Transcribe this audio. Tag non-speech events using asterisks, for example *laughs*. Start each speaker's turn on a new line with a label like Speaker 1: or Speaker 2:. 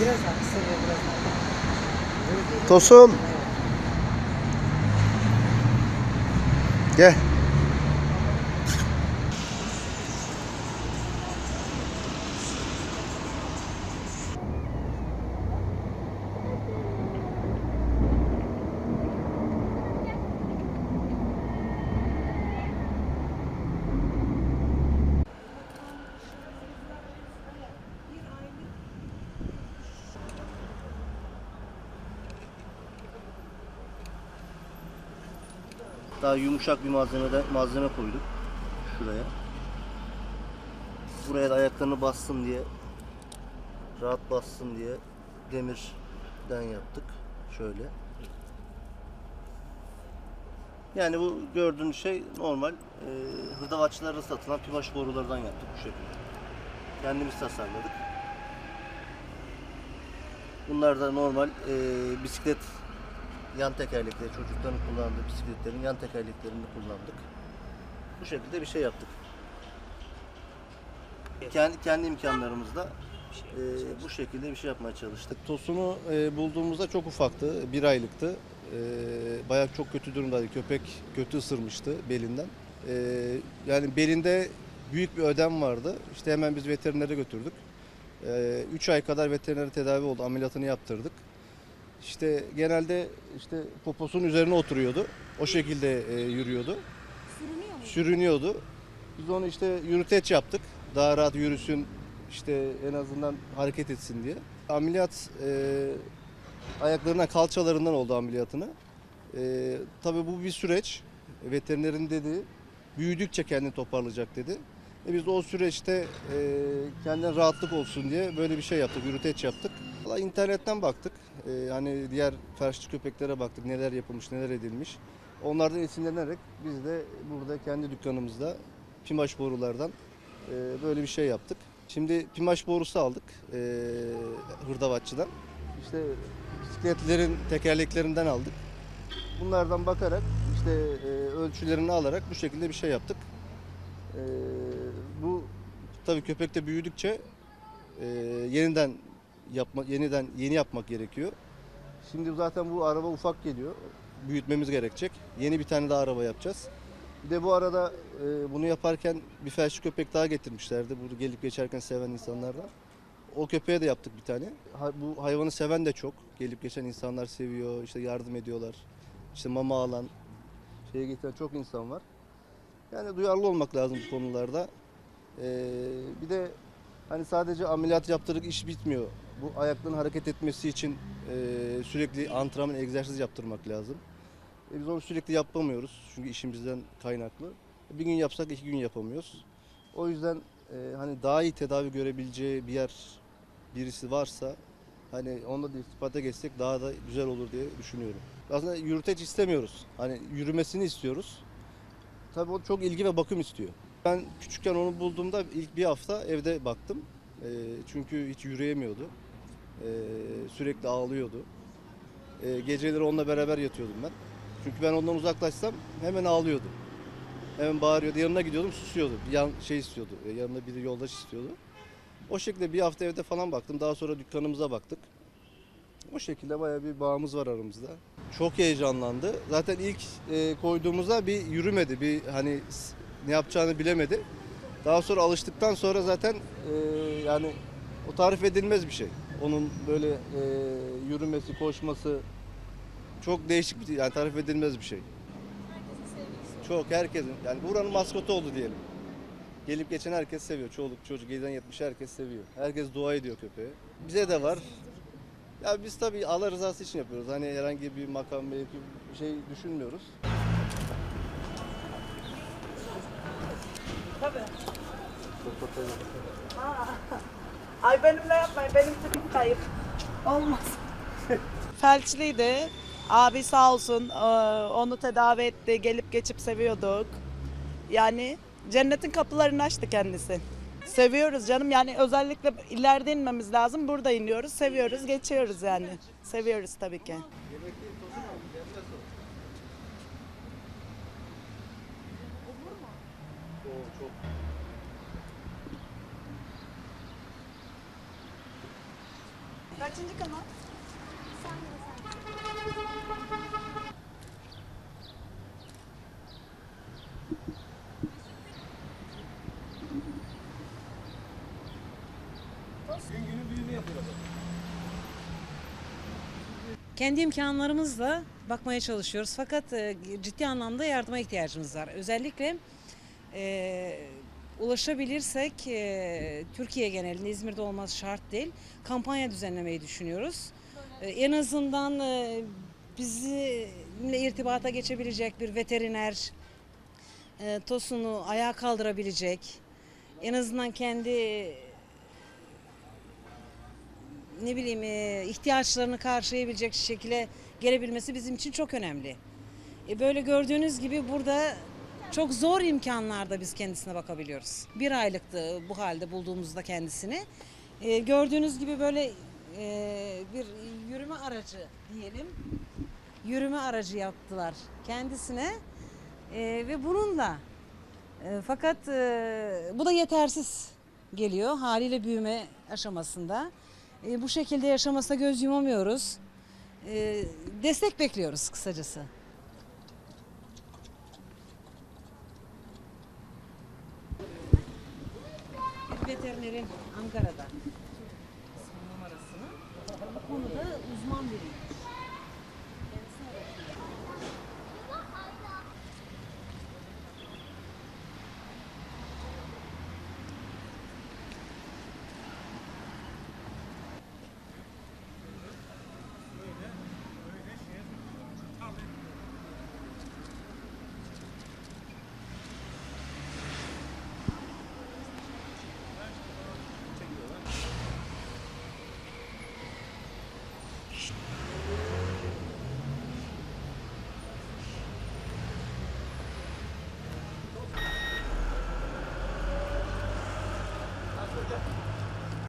Speaker 1: Biraz daha kısırıyor biraz daha.
Speaker 2: Tosun. Gel. Daha yumuşak bir malzemeden malzeme koyduk şuraya. Buraya da ayaklarını bassın diye rahat bassın diye demirden yaptık. Şöyle. Yani bu gördüğünüz şey normal e, hırdavatçılarda satılan pimaş borulardan yaptık bu şekilde. Kendimiz tasarladık. Bunlar da normal e, bisiklet yan tekerlekleri, çocukların kullandığı bisikletlerin yan tekerleklerini kullandık. Bu şekilde bir şey yaptık. Kendi, kendi imkanlarımızla e, bu şekilde bir şey yapmaya çalıştık.
Speaker 3: Tosunu e, bulduğumuzda çok ufaktı. Bir aylıktı. E, bayağı çok kötü durumdaydı. Köpek kötü ısırmıştı belinden. E, yani belinde büyük bir ödem vardı. İşte hemen biz veterinere götürdük. 3 ay kadar veteriner tedavi oldu. Ameliyatını yaptırdık. İşte genelde işte poposunun üzerine oturuyordu. O şekilde e, yürüyordu.
Speaker 4: Sürünüyor mu?
Speaker 3: Sürünüyordu. Biz onu işte yürüteç yaptık. Daha rahat yürüsün, işte en azından hareket etsin diye. Ameliyat e, ayaklarına kalçalarından oldu ameliyatını. E, tabii bu bir süreç. Veterinerin dediği büyüdükçe kendini toparlayacak dedi. E biz de o süreçte e, kendine rahatlık olsun diye böyle bir şey yaptık, yürüteç yaptık. Valla internetten baktık. E, hani diğer felçli köpeklere baktık, neler yapılmış, neler edilmiş. Onlardan esinlenerek biz de burada kendi dükkanımızda pimaş borulardan e, böyle bir şey yaptık. Şimdi pimaş borusu aldık e, hırdavatçıdan. İşte bisikletlerin tekerleklerinden aldık. Bunlardan bakarak işte e, ölçülerini alarak bu şekilde bir şey yaptık. E, bu tabii köpekte büyüdükçe e, yeniden yapma yeniden yeni yapmak gerekiyor. Şimdi zaten bu araba ufak geliyor. Büyütmemiz gerekecek. Yeni bir tane daha araba yapacağız. Bir de bu arada e, bunu yaparken bir felçli köpek daha getirmişlerdi. Bunu gelip geçerken seven insanlardan. O köpeğe de yaptık bir tane. Ha- bu hayvanı seven de çok. Gelip geçen insanlar seviyor, işte yardım ediyorlar. İşte mama alan, şeye getiren çok insan var. Yani duyarlı olmak lazım bu konularda. E, bir de hani sadece ameliyat yaptırdık iş bitmiyor. Bu ayakların hareket etmesi için e, sürekli antrenman, egzersiz yaptırmak lazım. E, biz onu sürekli yapamıyoruz çünkü işimizden kaynaklı. Bir gün yapsak iki gün yapamıyoruz. O yüzden e, hani daha iyi tedavi görebileceği bir yer birisi varsa hani onunla da irtibata geçsek daha da güzel olur diye düşünüyorum. Aslında yürüteç istemiyoruz. Hani yürümesini istiyoruz. Tabii o çok ilgi ve bakım istiyor. Ben küçükken onu bulduğumda ilk bir hafta evde baktım. E, çünkü hiç yürüyemiyordu. E, sürekli ağlıyordu. E, geceleri onunla beraber yatıyordum ben. Çünkü ben ondan uzaklaşsam hemen ağlıyordu. Hemen bağırıyordu. Yanına gidiyordum susuyordu. Bir yan şey istiyordu. e, Yanında biri yoldaş istiyordu. O şekilde bir hafta evde falan baktım. Daha sonra dükkanımıza baktık. O şekilde bayağı bir bağımız var aramızda. Çok heyecanlandı. Zaten ilk e, koyduğumuzda bir yürümedi. Bir hani ne yapacağını bilemedi. Daha sonra alıştıktan sonra zaten e, yani o tarif edilmez bir şey. Onun böyle e, yürümesi, koşması çok değişik bir yani tarif edilmez bir şey. Çok herkesin yani buranın maskotu oldu diyelim. Gelip geçen herkes seviyor. Çoluk çocuk 7'den 70 herkes seviyor. Herkes dua ediyor köpeğe. Bize de var. Ya biz tabii Allah rızası için yapıyoruz. Hani herhangi bir makam mevki bir şey düşünmüyoruz.
Speaker 1: Tabii. Ay benimle yapmayın. Benim tipim kayıp. Olmaz. *laughs* Felçliydi. Abi sağ olsun eee, onu tedavi etti. Gelip geçip seviyorduk. Yani cennetin kapılarını açtı kendisi. Seviyoruz canım yani özellikle ileride inmemiz lazım. Burada iniyoruz, seviyoruz, geçiyoruz yani. Seviyoruz tabii ki. Kaçıncı kanal?
Speaker 4: Kendi imkanlarımızla bakmaya çalışıyoruz. Fakat e, ciddi anlamda yardıma ihtiyacımız var. Özellikle e, ulaşabilirsek e, Türkiye genelinde İzmir'de olması şart değil. Kampanya düzenlemeyi düşünüyoruz. E, en azından e, bizimle irtibata geçebilecek bir veteriner e, TOS'unu ayağa kaldırabilecek. En azından kendi ne bileyim e, ihtiyaçlarını karşılayabilecek şekilde gelebilmesi bizim için çok önemli. E, böyle gördüğünüz gibi burada çok zor imkanlarda biz kendisine bakabiliyoruz. Bir aylıktı bu halde bulduğumuzda kendisini. E, gördüğünüz gibi böyle e, bir yürüme aracı diyelim. Yürüme aracı yaptılar kendisine E, ve bununla e, fakat e, bu da yetersiz geliyor haliyle büyüme aşamasında. E, bu şekilde yaşamasına göz yumamıyoruz. E, destek bekliyoruz kısacası. veterinerin Ankara'da numarasını bu konuda uzman biriyim.